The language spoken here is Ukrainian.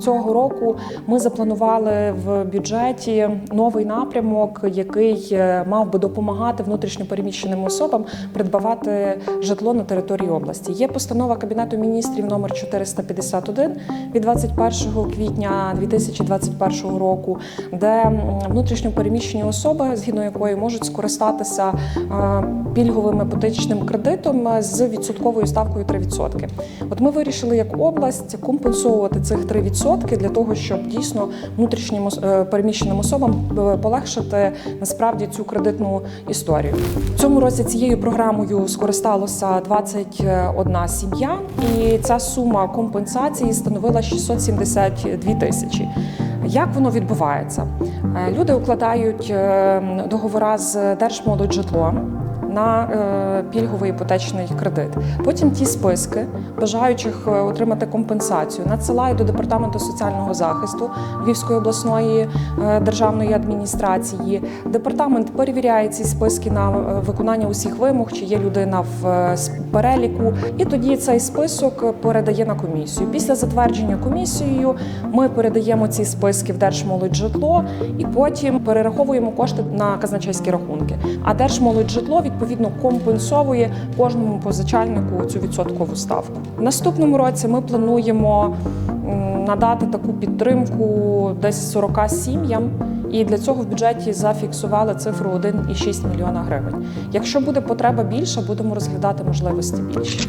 Цього року ми запланували в бюджеті новий напрямок, який е, мав би допомагати внутрішньопереміщеним особам придбавати житло на території області. Є постанова Кабінету міністрів номер 451 від 21 квітня 2021 року, де внутрішньопереміщені особи, згідно якої можуть скористатися е, пільговим іпотечним кредитом з відсотковою ставкою 3%. От ми вирішили як область компенсовувати цих 3% для того, щоб дійсно внутрішнім е, переміщеним особам е, полегшити насправді цю кредитну історію. В цьому році цією програмою скористалося 21 сім'я, і ця сума компенсації становила 672 тисячі. Як воно відбувається? Е, Люди укладають е, договора з Держмолоджитлом на е, пільговий іпотечний кредит. Потім ті списки бажаючих е, отримати компенсацію надсилають до департаменту соціального захисту Львівської обласної е, державної адміністрації. Департамент перевіряє ці списки на виконання усіх вимог, чи є людина в переліку, і тоді цей список передає на комісію. Після затвердження комісією ми передаємо ці списки в Держмолоджитло і потім перераховуємо кошти на казначейські рахунки. А Держмолоджитло відповідно компенсовує кожному позичальнику цю відсоткову ставку. Наступному році ми плануємо надати таку підтримку десь 40 сім'ям. І для цього в бюджеті зафіксували цифру 1,6 мільйона гривень. Якщо буде потреба більша, будемо розглядати можливості більше.